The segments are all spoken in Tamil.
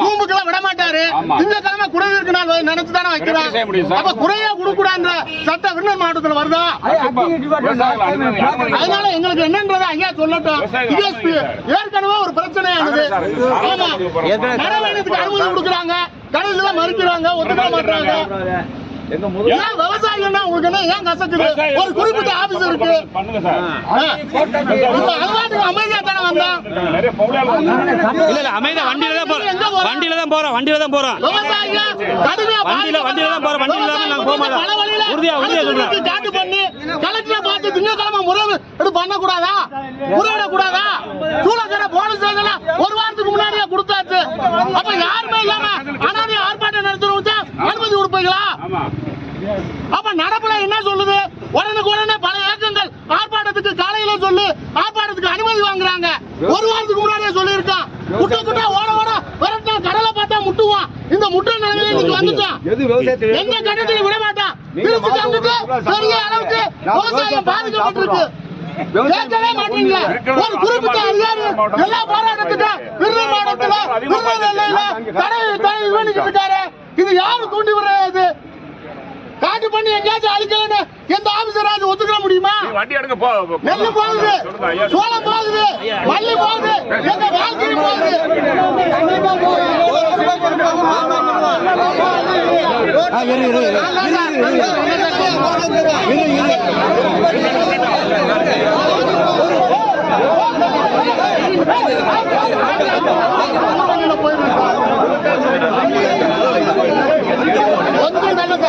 ரூமுக்கெல்லாம் விட மாட்டாரு. திங்கக்கிழமை குறைதீர்க்க நாள் நினைச்சு தானே சார்? அப்ப குறையா கொடுக்கூடாதுன்ற சட்டம் விருந்தர் மாவட்டத்துல வருதா? அதனால எங்களுக்கு என்னன்றதை ஐயா சொல்லட்டும். ஏற்கனவே ஒரு பிரச்சனை ஆமா. நரவேணத்துக்கு அனுமதி கொடுக்குறாங்க. கடைசியில மறுக்கிறாங்க ஒத்துக்க மாட்டாங்க ஏன் விவசாயிகள்னா உங்களுக்கு என்ன? ஏன் கசக்குது? ஒரு குறிப்பிட்ட ஆபீஸ் இருக்கு. அமைதியா தானே வந்தாங்க. இல்ல இல்ல அமைதியா வண்டியில தான் வண்டியில தான் போறோம் வண்டியில தான் போறோம். வண்டியில- வண்டியில தான் போறோம். வண்டியில தான் நாங்க போக மாட்டோம். உறுதியா- உறுதியா சொல்றேன். காட்டு பண்ணி கலெக்டரை பார்த்து திங்கக்கிழமை முறைவு இது பண்ணக்கூடாதா? முறையிட கூடாதா போலீஸ் ஸ்டேஷன்ல ஒரு வாரத்துக்கு முன்னாடியே கொடுத்தாச்சு. அப்ப யாருமே இல்லாம அனாதை ஆர்ப்பாட்டம் நடத்தணும் அனுமதி கொடுப்பீங்களா? அப்ப நடப்புல என்ன சொல்லுது? உடனுக்கு உடனே பல இயக்கங்கள் ஆர்ப்பாட்டத்துக்கு காலையில சொல்லி ஆர்ப்பாட்டத்துக்கு அனுமதி வாங்குறாங்க. ஒரு வாரத்துக்கு முன்னாடியே சொல்லியிருக்கான். குட்ட குட்ட இந்த முட்டை நிலைமையில இன்னைக்கு வந்துட்டான் எந்த கட்டத்திலும் விட மாட்டான் திருச்சி தந்துட்டு பெரிய அளவுக்கு விவசாயம் பாதிக்கப்பட்டிருக்கு. கேட்கவே மாட்டீங்க ஒரு குறிப்பிட்ட அதிகாரி எல்லா போராட்டத்துக்கு விருது மாவட்டத்துல விருது எல்லையில தடை தடை பண்ணிக்கிட்டு இருக்காரு இது யாரு தூண்டி விடுறது? காட்டு பண்ணி எங்கேயாச்சும் அழிக்கலன்னு எந்த ஆபீசராஜ் ஒத்துக்க முடியுமா? நீ வண்டி எடுங்க போ. போ- நெல்லு போகுது. சோளம் போகுது. மல்லி போகுது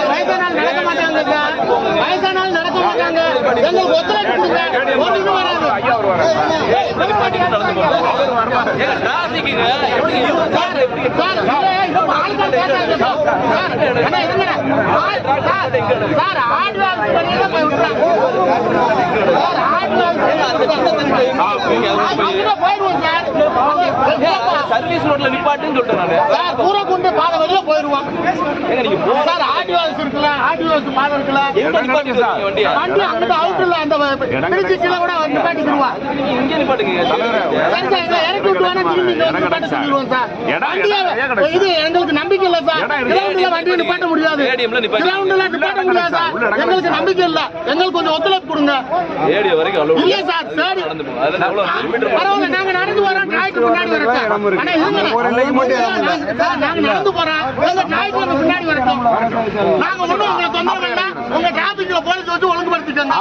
வயசானாலும் நடக்க மாட்டாங்க சார். வயசானாலும் நடக்க மாட்டாங்க. எங்களுக்கு ஒத்துழைப்பு கொடுங்க. ஒண்ணுமே வராது. ஐயா வருவாரு சார், சர்வீஸ் ரோட்ல நிப்பாட்டுன்னு சொல்லிட்டேன் நான் எங்களுக்கு நம்பிக்கை இல்ல சார். வண்டியை நிப்பாட்ட முடியாது. கிரவுண்ட்ல நிப்பாட்ட சார். எங்களுக்கு நம்பிக்கை இல்ல. எங்களுக்கு கொஞ்சம் ஒத்துழைப்பு கொடுங்க. இல்ல சார் பரவாயில்ல நாங்க நடந்து வரட்டும் நாங்க நடந்து போறோம். டிராய்க்கு பின்னாடி வரட்டும் நாங்க ஒண்ணும் உங்களை தொந்தரவு இல்ல உங்க டிராபிக்ல போலீஸ் வச்சு ஒழுங்குபடுத்திக்கோங்க